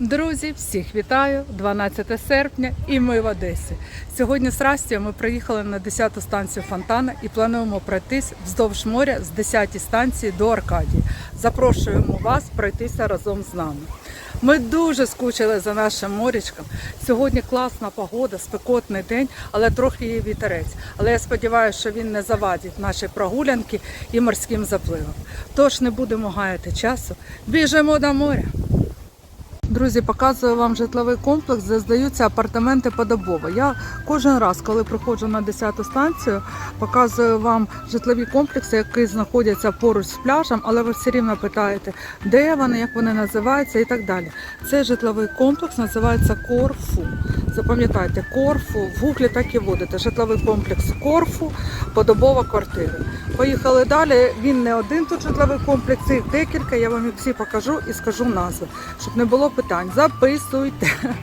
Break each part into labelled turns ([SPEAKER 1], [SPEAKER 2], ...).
[SPEAKER 1] Друзі, всіх вітаю! 12 серпня і ми в Одесі. Сьогодні з Растю ми приїхали на 10-ту станцію Фонтана і плануємо пройтись вздовж моря з 10-ї станції до Аркадії. Запрошуємо вас пройтися разом з нами. Ми дуже скучили за нашим морячком. Сьогодні класна погода, спекотний день, але трохи є вітерець. Але я сподіваюся, що він не завадить наші прогулянки і морським запливом. Тож не будемо гаяти часу. Біжимо до моря. Друзі, показую вам житловий комплекс, де здаються апартаменти подобово. Я кожен раз, коли приходжу на 10-ту станцію, показую вам житлові комплекси, які знаходяться поруч з пляжем, але ви все рівно питаєте, де вони, як вони називаються і так далі. Цей житловий комплекс називається Корфу. Запам'ятайте, Корфу, в гуглі так і вводите. Житловий комплекс Корфу, подобова квартира. Поїхали далі. Він не один тут житловий комплекс, їх декілька. Я вам їх всі покажу і скажу назви, щоб не було питань. Записуйте.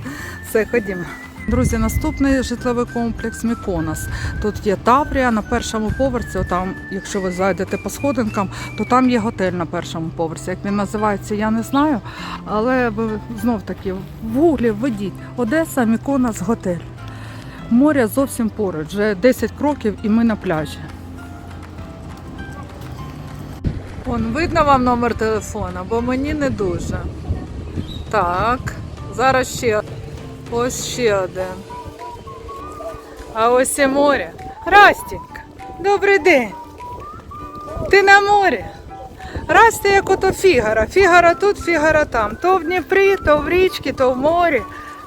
[SPEAKER 1] Все, ходімо. Друзі, наступний житловий комплекс Міконос. Тут є Таврія на першому поверсі. Там, якщо ви зайдете по сходинкам, то там є готель на першому поверсі. Як він називається, я не знаю. Але ви знов таки в гуглі введіть Одеса, Міконос, готель. Море зовсім поруч, вже 10 кроків і ми на пляжі. Вон, видно вам номер телефона, бо мені не дуже. Так, зараз ще. Ось ще один. А ось і море. Растінька, добрий день. Ти на морі. Расті, як ото Фігара. Фігара тут, Фігара там. То в Дніпрі, то в річці, то в морі.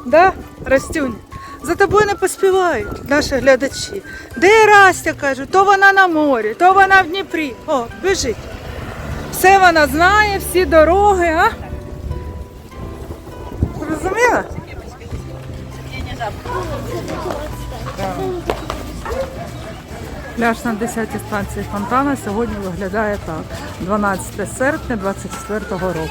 [SPEAKER 1] Да, Растюнь? За тобою не поспівають наші глядачі. Де Растя, кажуть, то вона на морі, то вона в Дніпрі. О, біжить. Все вона знає, всі дороги, а? Розуміла? Пляж на 10-й станції Фонтана сьогодні виглядає так. 12 серпня 24 року.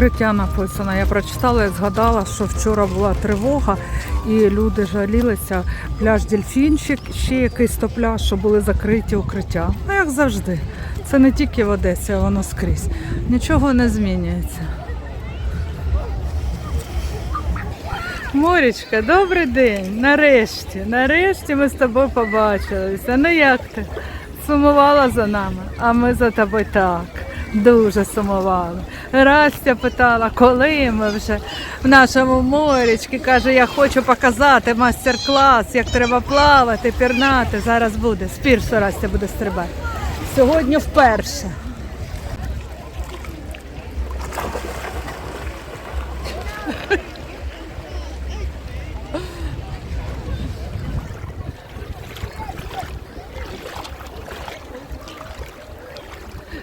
[SPEAKER 1] Укриття написано. Я прочитала і згадала, що вчора була тривога, і люди жалілися. Пляж Дельфінчик, ще якийсь то пляж, що були закриті укриття. Ну, як завжди. Це не тільки в Одесі, а воно скрізь. Нічого не змінюється. Морічка, добрий день. Нарешті, нарешті ми з тобою побачилися. Ну як ти? Сумувала за нами, а ми за тобою так. Дуже сумували. Растя питала, коли ми вже в нашому морічці. Каже, я хочу показати майстер-клас, як треба плавати, пірнати. Зараз буде. З пірсу Растя буде стрибати. Сьогодні вперше.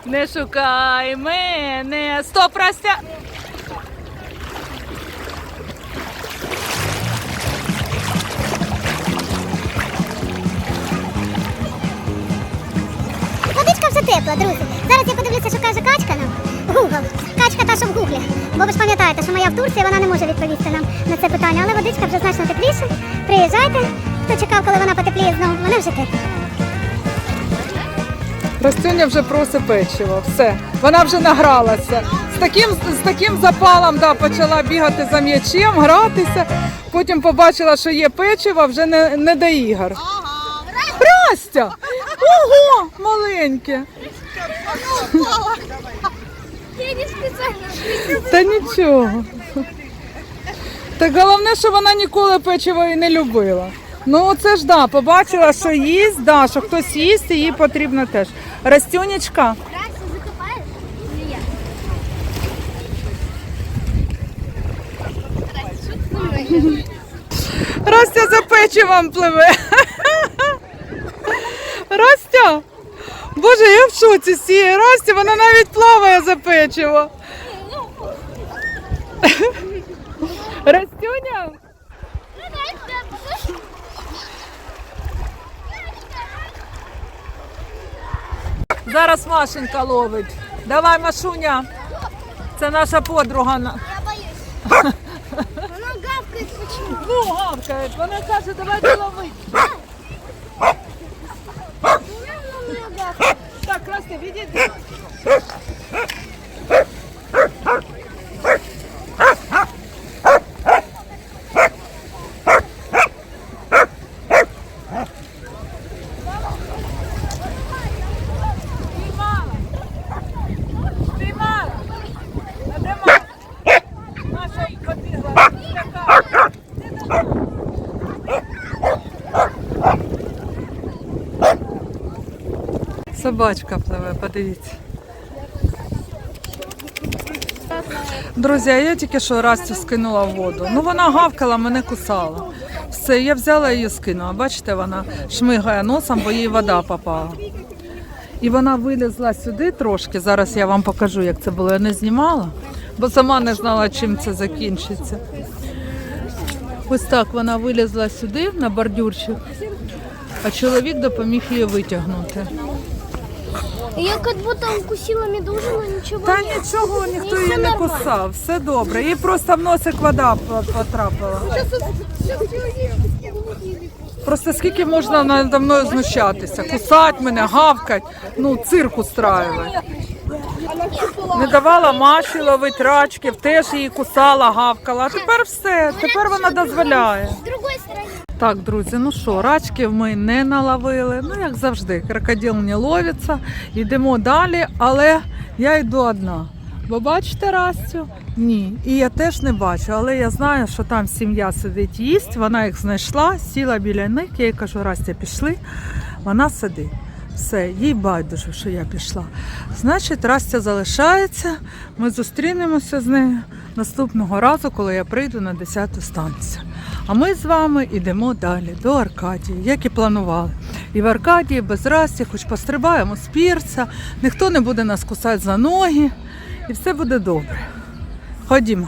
[SPEAKER 1] Не шукай мене. Стоп, Растя!
[SPEAKER 2] Водичка вже тепла, друзі. Зараз я подивлюся, що каже качка нам. Гугл. Качка та, що в гуглі. Бо ви ж пам'ятаєте, що моя в Турції, вона не може відповісти нам на це питання. Але водичка вже значно тепліше. Приїжджайте. Хто чекав, коли вона потепліє знову, вона вже тепла.
[SPEAKER 1] Растюня вже просить печиво. Все. Вона вже награлася. З таким, з таким запалом да, почала бігати за м'ячем, гратися. Потім побачила, що є печиво, вже не, не до ігор. Растя! Ого! Маленьке! Та нічого. Так головне, що вона ніколи печиво і не любила. Ну це ж да, побачила, що їсть, да, що хтось їсть, і їй потрібно теж. Растюнечка,
[SPEAKER 2] Раксу закопаєш? Ні, я.
[SPEAKER 1] Растя за печивом пливе. Растя! Боже, я в шоці з цієї Расті, вона навіть плаває за печиво. Растюня? Зараз Машенька ловить. Давай, Машуня. Це наша подруга.
[SPEAKER 2] Я боюсь. Вона гавкає почему?
[SPEAKER 1] Ну, гавкає, вона каже, давайте ловити. Так, красти, відійди. Спіймала. Спіймала. А де мама? Маша й побігла. Така. Собачка пливе, подивіться. Друзі, я тільки що Растю скинула в воду. Ну вона гавкала, мене кусала. Все, я взяла її скинула. Бачите, вона шмигає носом, бо їй вода попала. І вона вилізла сюди трошки. Зараз я вам покажу, як це було. Я не знімала, бо сама не знала, чим це закінчиться. Ось так вона вилізла сюди на бордюрчик, а чоловік допоміг її витягнути.
[SPEAKER 2] Ее как будто укусила медуза, но ничего
[SPEAKER 1] Та
[SPEAKER 2] нет.
[SPEAKER 1] нічого, ніхто її не
[SPEAKER 2] нормально.
[SPEAKER 1] кусав, все добре. Їй просто в носик вода по- потрапила. Просто скільки можна надо мною знущатися? Кусать мене, гавкать, ну цирк устраювати. Не давала Маші ловити рачків, теж її кусала, гавкала. А тепер все, тепер вона дозволяє. Так, друзі, ну що, рачків ми не наловили. Ну, як завжди, крокодил не ловиться. Йдемо далі, але я йду одна. Бо бачите Растю? Ні. І я теж не бачу, але я знаю, що там сім'я сидить їсть. Вона їх знайшла, сіла біля них. Я їй кажу, Растя, пішли. Вона сидить. Все, їй байдуже, що я пішла. Значить, Растя залишається. Ми зустрінемося з нею наступного разу, коли я прийду на 10-ту станцію. А ми з вами йдемо далі до Аркадії, як і планували. І в Аркадії без Расті, хоч пострибаємо з пірса, ніхто не буде нас кусати за ноги, і все буде добре. Ходімо.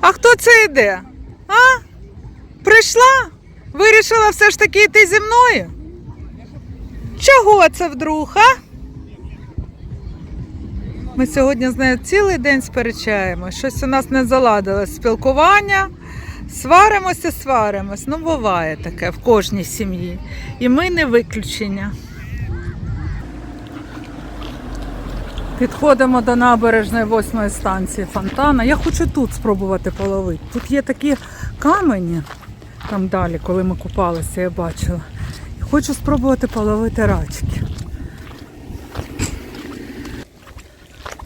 [SPEAKER 1] А хто це йде? А? Прийшла? Вирішила все ж таки йти зі мною? Чого це вдруг, а? Ми сьогодні з нею цілий день сперечаємо. Щось у нас не заладилось спілкування. Сваримося, сваримось. Ну, буває таке в кожній сім'ї. І ми не виключення. Підходимо до набережної восьмої станції фонтана. Я хочу тут спробувати половити. Тут є такі камені, там далі, коли ми купалися, я бачила. Хочу спробувати половити рачки.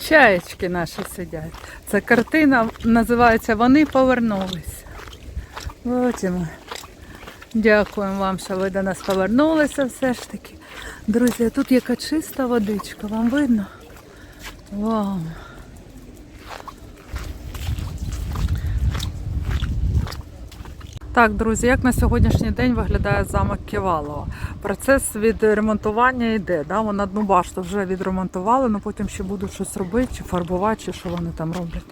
[SPEAKER 1] Чаєчки наші сидять. Ця картина називається Вони повернулися. Ми. Дякуємо вам, що ви до нас повернулися все ж таки. Друзі, тут яка чиста водичка, вам видно? Вау. Так, друзі, як на сьогоднішній день виглядає замок Ківалова? Процес відремонтування йде. Да? Вон одну башту вже відремонтували, але потім ще будуть щось робити, чи фарбувати, чи що вони там роблять.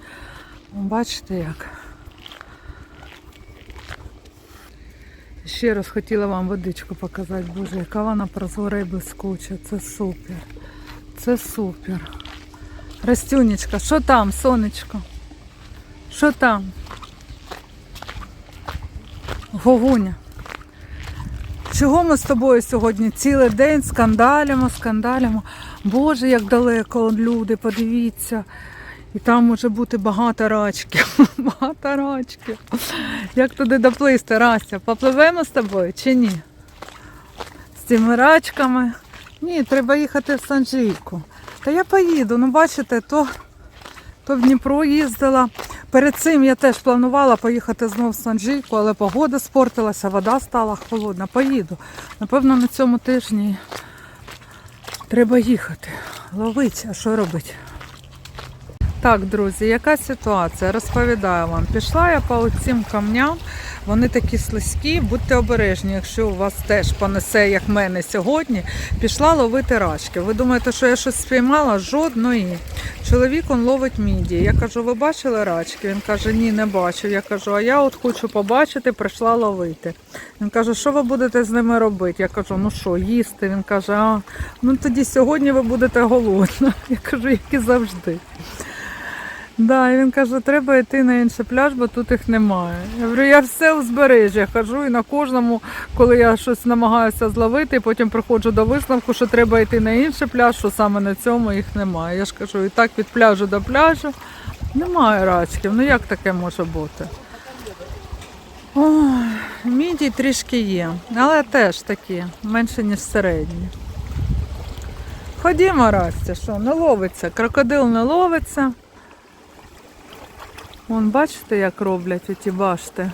[SPEAKER 1] Бачите як. Ще раз хотіла вам водичку показати. Боже, яка вона прозора і блискуча. Це супер. Це супер. Растюнечка, що там, сонечко? Що там? Гогуня. Чого ми з тобою сьогодні цілий день скандалимо, скандалимо? Боже, як далеко люди, подивіться. І там може бути багато рачків. Багато рачків. Як туди доплисти, Рася? Попливемо з тобою чи ні? З цими рачками. Ні, треба їхати в Санжійку. Та я поїду, ну бачите, то, то в Дніпро їздила. Перед цим я теж планувала поїхати знову в Санжійку, але погода спортилася, вода стала холодна. Поїду. Напевно, на цьому тижні треба їхати. Ловити, а що робити? Так, друзі, яка ситуація? Розповідаю вам. Пішла я по цим камням, вони такі слизькі, будьте обережні, якщо у вас теж понесе, як мене сьогодні, пішла ловити рачки. Ви думаєте, що я щось спіймала? Жодної. Чоловік он ловить міді. Я кажу, ви бачили рачки? Він каже, ні, не бачив. Я кажу, а я от хочу побачити, прийшла ловити. Він каже, що ви будете з ними робити? Я кажу, ну що, їсти? Він каже, а ну тоді сьогодні ви будете голодні. Я кажу, як і завжди. Да, і він каже, треба йти на інший пляж, бо тут їх немає. Я говорю, я все узбережжя хожу і на кожному, коли я щось намагаюся зловити, потім приходжу до висновку, що треба йти на інший пляж, що саме на цьому їх немає. Я ж кажу, і так від пляжу до пляжу немає рачків. Ну як таке може бути? Ой, міді трішки є, але теж такі, менше, ніж середні. Ходімо, Растя, що не ловиться, крокодил не ловиться. Вон бачите, як роблять оті башти,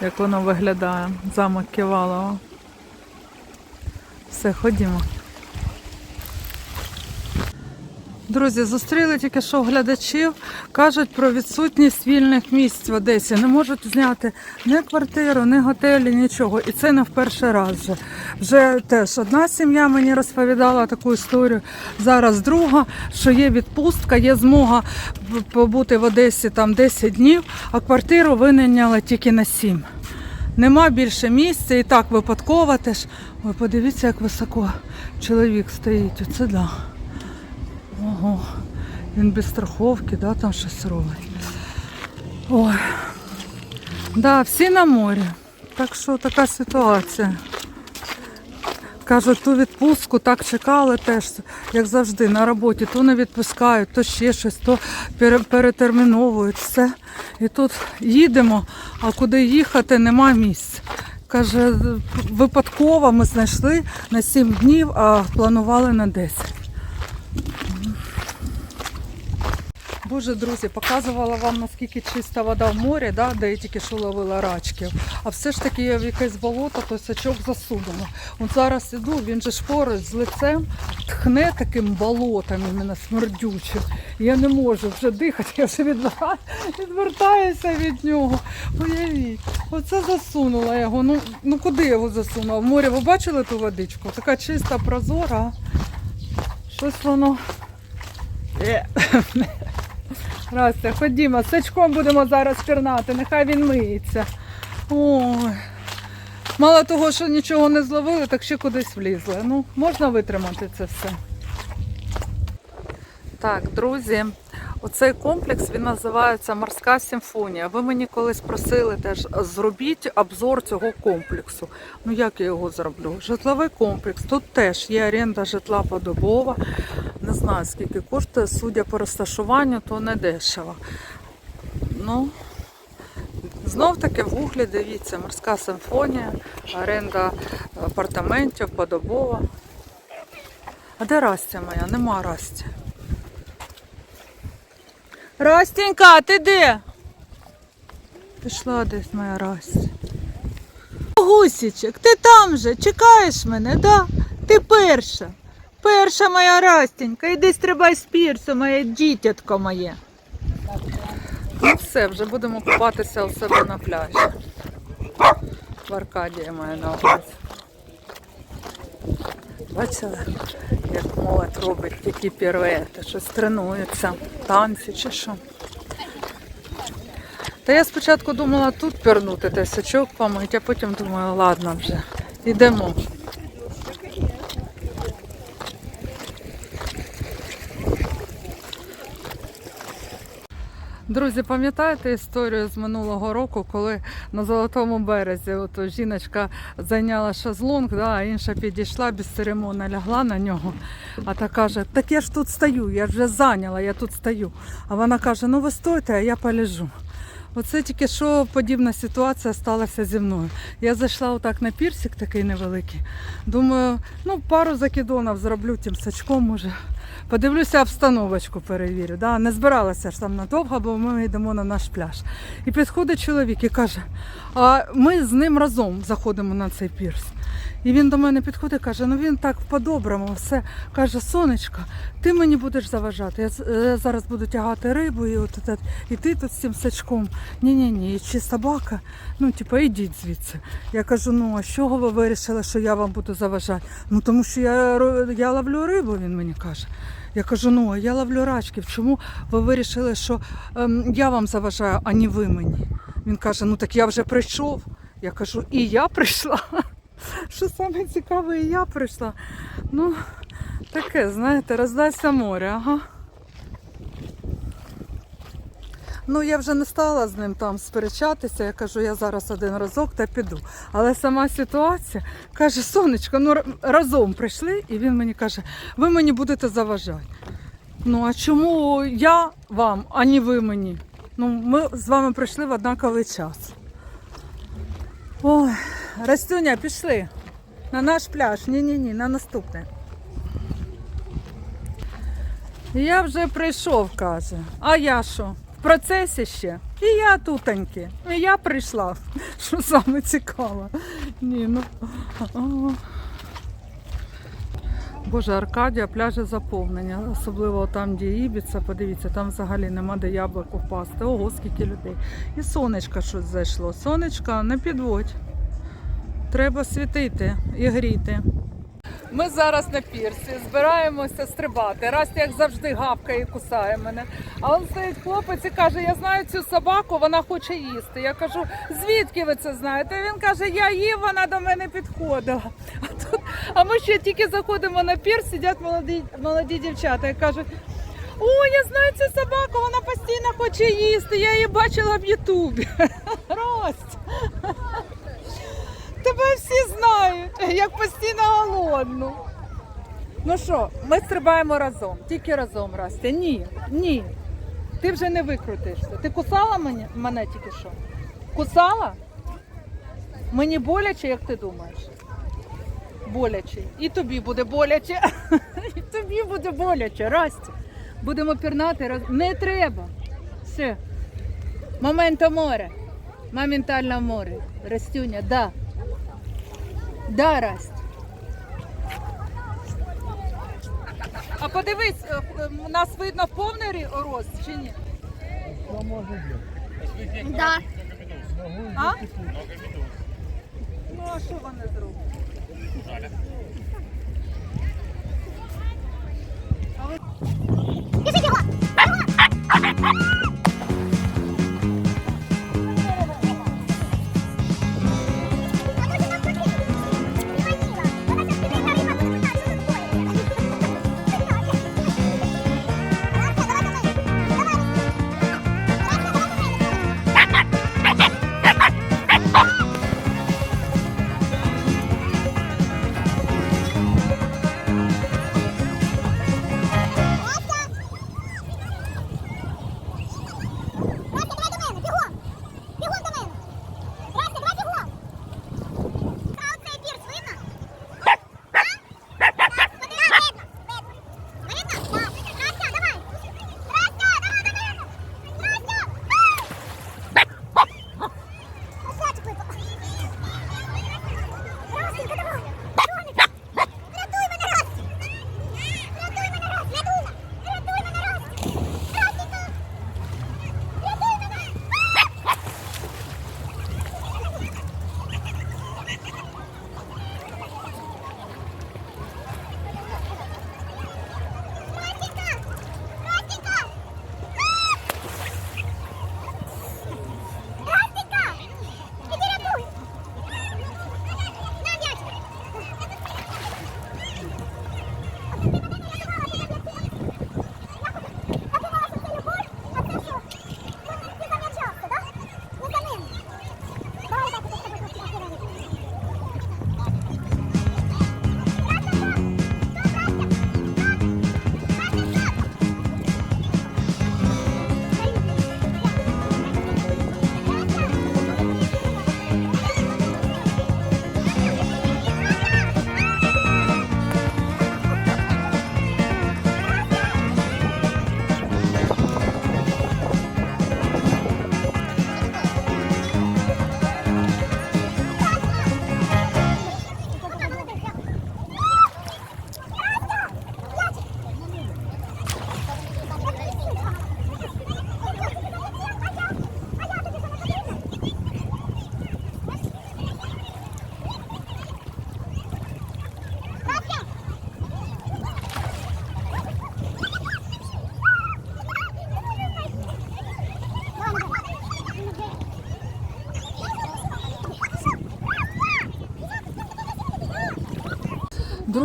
[SPEAKER 1] як воно виглядає, замок Ківалова. Все, ходімо. Друзі, зустріли тільки що глядачів, кажуть про відсутність вільних місць в Одесі. Не можуть зняти ні квартиру, ні готелі, нічого. І це не в перший раз вже. Вже теж одна сім'я мені розповідала таку історію. Зараз друга, що є відпустка, є змога побути в Одесі там 10 днів, а квартиру винайняла тільки на 7. Нема більше місця і так випадково теж. Ой, подивіться, як високо чоловік стоїть. Оце да. Ого, він без страховки, да, там щось робить. Ой. Да, всі на морі. Так що така ситуація. Кажуть, ту відпустку так чекали теж, як завжди, на роботі. То не відпускають, то ще щось, то перетерміновують все. І тут їдемо, а куди їхати, нема місць. Каже, випадково ми знайшли на 7 днів, а планували на 10. Боже, друзі, показувала вам наскільки чиста вода в морі, да, де я тільки що ловила рачків. А все ж таки в якесь болото, то сачок засудило. От зараз іду, він же ж поруч з лицем тхне таким болотом іменно смердючим. Я не можу вже дихати, я вже відвертаю- відвертаюся від нього. Уявіть, оце засунула його. Ну, ну куди його засунула? В море ви бачили ту водичку? Така чиста, прозора. Щось воно. Е. Растя, ходімо, сачком будемо зараз пірнати, нехай він миється. Ой. Мало того, що нічого не зловили, так ще кудись влізли. Ну, можна витримати це все. Так, друзі, оцей комплекс він називається Морська симфонія. Ви мені колись просили теж зробіть обзор цього комплексу. Ну як я його зроблю? Житловий комплекс. Тут теж є оренда житла подобова. Не знаю скільки коштує, судя по розташуванню, то не дешево. Ну, знов таки в дивіться, морська симфонія, оренда апартаментів, подобова. А де Растя моя? Нема Расті. Растенька, ти де? Пішла десь моя Растя. Гусічик, ти там же, чекаєш мене, да? Ти перша. Перша моя Растенька, іди стрибай з пірсу, моє дітятко моє. Ну все, вже будемо купатися у себе на пляжі. В Аркадії маю на увазі. Бачили, як молодь робить які піруети, щось тренуються, танці чи що. Та я спочатку думала тут пірнути, той сачок помить, а потім думаю, ладно вже, йдемо. Друзі, пам'ятаєте історію з минулого року, коли на Золотому березі от жіночка зайняла шезлонг, да, а інша підійшла без церемонії, лягла на нього. А та каже, так я ж тут стою, я вже зайняла, я тут стою. А вона каже, ну ви стойте, а я полежу. Оце тільки що подібна ситуація сталася зі мною. Я зайшла отак на пірсик такий невеликий. Думаю, ну пару закидонів зроблю тим сачком, може. Подивлюся, обстановочку перевірю. Да? Не збиралася ж там надовго, бо ми йдемо на наш пляж. І підходить чоловік і каже: а ми з ним разом заходимо на цей пірс. І він до мене підходить каже: ну він так по-доброму, все каже, сонечко, ти мені будеш заважати. Я, я зараз буду тягати рибу, і от, і ти тут з цим сачком. Ні-ні ні, чи собака, ну типу, йдіть звідси. Я кажу, ну а з чого ви вирішили, що я вам буду заважати? Ну тому що я, я ловлю рибу, він мені каже. Я кажу, ну а я ловлю рачків. Чому ви вирішили, що ем, я вам заважаю, а не ви мені? Він каже, ну так я вже прийшов. Я кажу, і я прийшла. Що саме цікаве, і я прийшла. Ну, таке, знаєте, роздайся море, ага. Ну я вже не стала з ним там сперечатися. Я кажу, я зараз один разок та піду. Але сама ситуація каже, сонечко, ну разом прийшли, і він мені каже, ви мені будете заважати. Ну а чому я вам, а не ви мені? Ну, ми з вами прийшли в однаковий час. Ой, Растюня, пішли. На наш пляж. Ні-ні-ні, на наступне. Я вже прийшов, каже. А я що? В процесі ще? І я тутеньки. І я прийшла. Що саме цікаво. Ні, ну. Боже, Аркадія, пляжі заповнення, особливо там, де Ібіца, подивіться, там взагалі нема де яблуку впасти. Ого, скільки людей. І сонечко щось зайшло. Сонечка, не підводь. Треба світити і гріти. Ми зараз на пірсі, збираємося стрибати. Раз як завжди гавкає і кусає мене. А он стоїть хлопець і каже: Я знаю цю собаку, вона хоче їсти. Я кажу, звідки ви це знаєте? Він каже, я їв, вона до мене підходила. А тут, а ми ще тільки заходимо на пірс, сидять молоді, молоді дівчата і кажуть. О, я знаю цю собаку, вона постійно хоче їсти. Я її бачила в Ютубі. Рость. Тебе всі знають, як постійно голодну. Ну що, ми стрибаємо разом, тільки разом, Растя. Ні, ні. Ти вже не викрутишся. Ти кусала мене, мене тільки що? Кусала? Мені боляче, як ти думаєш? Боляче. І тобі буде боляче. І тобі буде боляче, Растя. Будемо пірнати раз. Не треба. Все. Моменто море. Моментально море. Растюня, да. Да, Расть. А подивись, е, е, нас видно в повний рост чи ні?
[SPEAKER 2] Да.
[SPEAKER 1] А? Ну, а що вони зроблять?
[SPEAKER 2] Біжи його!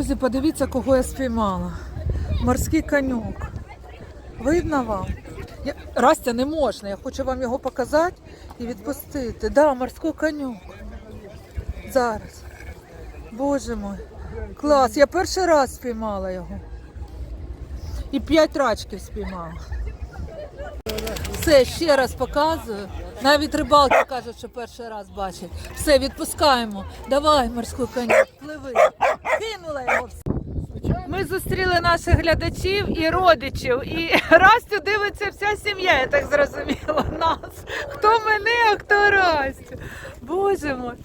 [SPEAKER 1] Друзі, подивіться, кого я спіймала. Морський конюк. Видно вам? Я... Растя, не можна, я хочу вам його показати і відпустити. Да, морський конюк. Зараз. Боже мой. Клас, я перший раз спіймала його. І п'ять рачків спіймала. Все, ще раз показую. Навіть рибалки кажуть, що перший раз бачать. Все, відпускаємо. Давай, морський конюк, пливи. Кинула його. Ми зустріли наших глядачів і родичів. І Растю дивиться вся сім'я, я так зрозуміла, нас. Хто мене, а хто Растю. Боже мой.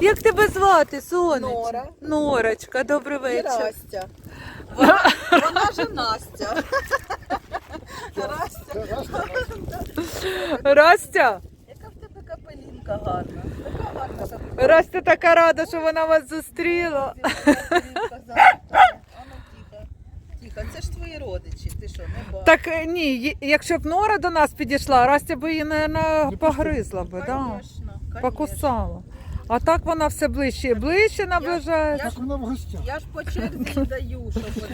[SPEAKER 1] Як тебе звати, сонечко?
[SPEAKER 3] Нора.
[SPEAKER 1] Норочка, добрий
[SPEAKER 3] І
[SPEAKER 1] вечір.
[SPEAKER 3] Растя. Вона, вона же Настя. Растя,
[SPEAKER 1] Растя,
[SPEAKER 3] яка в тебе капелінка гарна. Така гарна капелінка.
[SPEAKER 1] Растя така рада, що вона вас зустріла.
[SPEAKER 3] Капелінка тихо. Це ж твої родичі. Ти що, не бачиш?
[SPEAKER 1] Так е, ні, якщо б Нора до нас підійшла, Растя би її, мабуть, погризла би, да? Покусала. А так вона все ближче і ближче наближається.
[SPEAKER 3] Я ж,
[SPEAKER 4] вона в гостях.
[SPEAKER 3] я ж по черзі даю, щоб оце ж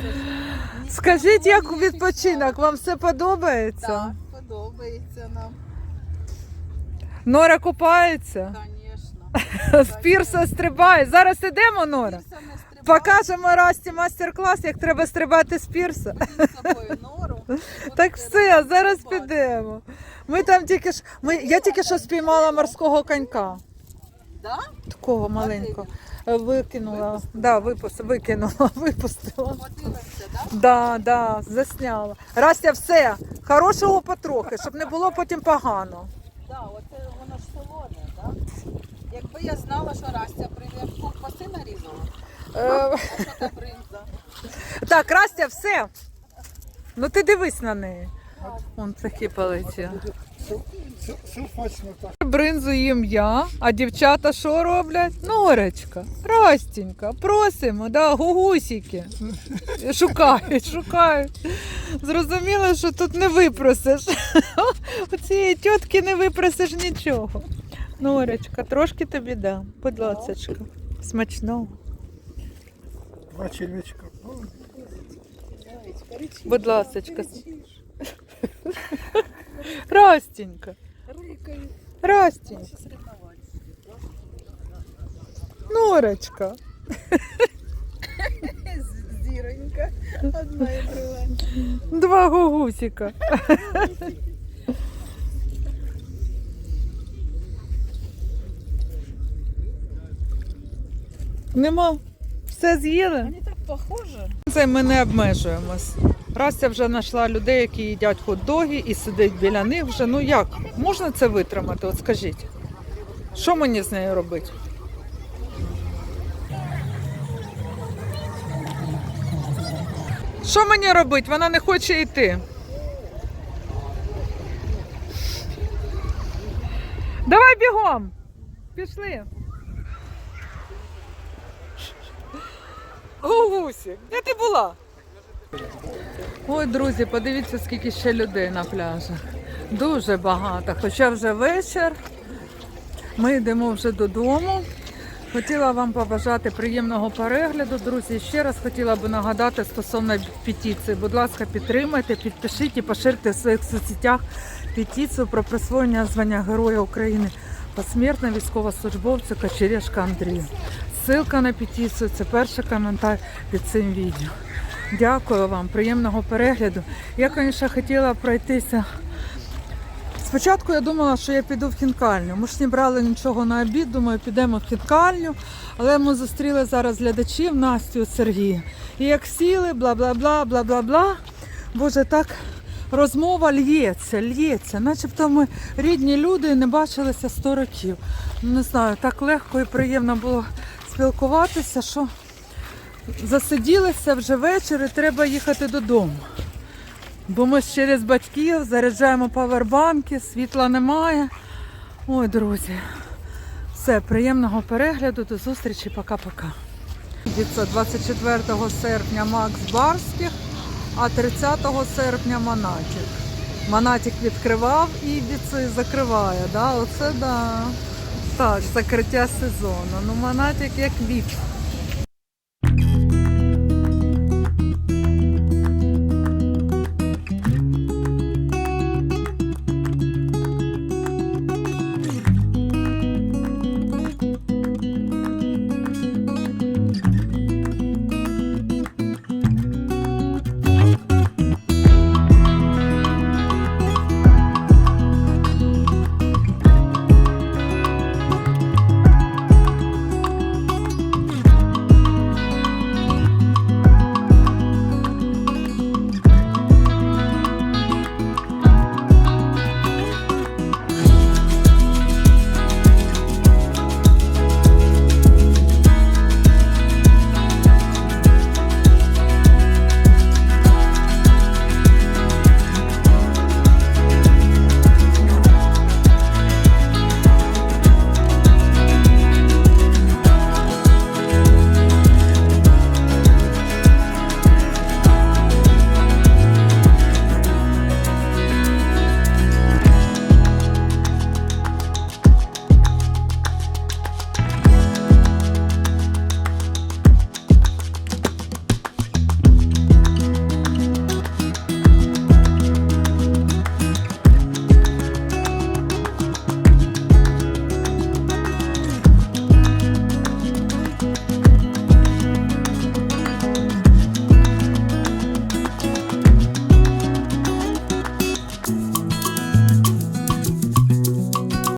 [SPEAKER 3] ні-
[SPEAKER 1] Скажіть, як
[SPEAKER 3] нікого
[SPEAKER 1] відпочинок? Вам все подобається?
[SPEAKER 3] Так, подобається нам,
[SPEAKER 1] Нора купається,
[SPEAKER 3] звісно.
[SPEAKER 1] з пірса стрибає. Зараз ідемо, Нора.
[SPEAKER 3] Пірса не стрибає.
[SPEAKER 1] Покажемо Расті майстер-клас, як треба стрибати з пірса.
[SPEAKER 3] З собою нору.
[SPEAKER 1] Так все, зараз підемо. Ми там тільки ж. Ми, я тільки що спіймала морського конька.
[SPEAKER 3] Да?
[SPEAKER 1] Такого маленького. Е, Викинула. Да, випус, викинула, випустила.
[SPEAKER 3] Подивимося, да?
[SPEAKER 1] Да, да, засняла. Растя, все. Хорошого потрохи, щоб не було потім погано.
[SPEAKER 3] Да, оце воно ж солоне, да? Якби я знала, що Растя в ковбаси нарізала.
[SPEAKER 1] Е,
[SPEAKER 3] А що та бринза?
[SPEAKER 1] так, Растя, все. Ну ти дивись на неї. Вон птахи полетіли.
[SPEAKER 4] Так.
[SPEAKER 1] Бринзу їм я, а дівчата що роблять? Норочка, Растенька, просимо, да, гугусики. Шукають, шукають. Зрозуміло, що тут не випросиш. У цієї тітки не випросиш нічого. Норочка, трошки тобі дам, будь ласочка. Смачного.
[SPEAKER 4] Два червячка.
[SPEAKER 1] Будь ласочка. Растенька,
[SPEAKER 3] Рикаю.
[SPEAKER 1] Растенька, Норочка.
[SPEAKER 3] Зіронька. Одна і друга.
[SPEAKER 1] Два гугусика. Нема. Все з'їли?
[SPEAKER 3] Вони так похожі.
[SPEAKER 1] Це ми не обмежуємось. Растя вже знайшла людей, які їдять хот-доги і сидить біля них вже. Ну як? Можна це витримати? От скажіть. Що мені з нею робити? Що мені робити? Вона не хоче йти. Давай бігом. Пішли. Гугусі, де ти була? Ой, друзі, подивіться, скільки ще людей на пляжах. Дуже багато. Хоча вже вечір. Ми йдемо вже додому. Хотіла вам побажати приємного перегляду. Друзі, ще раз хотіла би нагадати стосовно петиції. Будь ласка, підтримайте, підпишіть і поширте в своїх соцсетях петицію про присвоєння звання Героя України посмертно військовослужбовцю Кочерєшка Андрію. Ссылка на петицію це перший коментар під цим відео. Дякую вам, приємного перегляду. Я, звісно, хотіла пройтися. Спочатку я думала, що я піду в хінкальню. Ми ж не брали нічого на обід, думаю, підемо в хінкальню. Але ми зустріли зараз глядачів Настю Сергія. І як сіли, бла бла бла бла бла бла. Боже, так розмова лється, лється. Начебто ми рідні люди і не бачилися 100 років. Не знаю, так легко і приємно було спілкуватися, що засиділися вже вечір і треба їхати додому. Бо ми через батьків заряджаємо павербанки, світла немає. Ой, друзі. Все, приємного перегляду, до зустрічі, пока-пока. Це 24 серпня Макс Барських, а 30 серпня Монатік. Монатік відкривав і Біци закриває. Да? Оце да. Так, закриття сезону. Ну, Монатік як віп.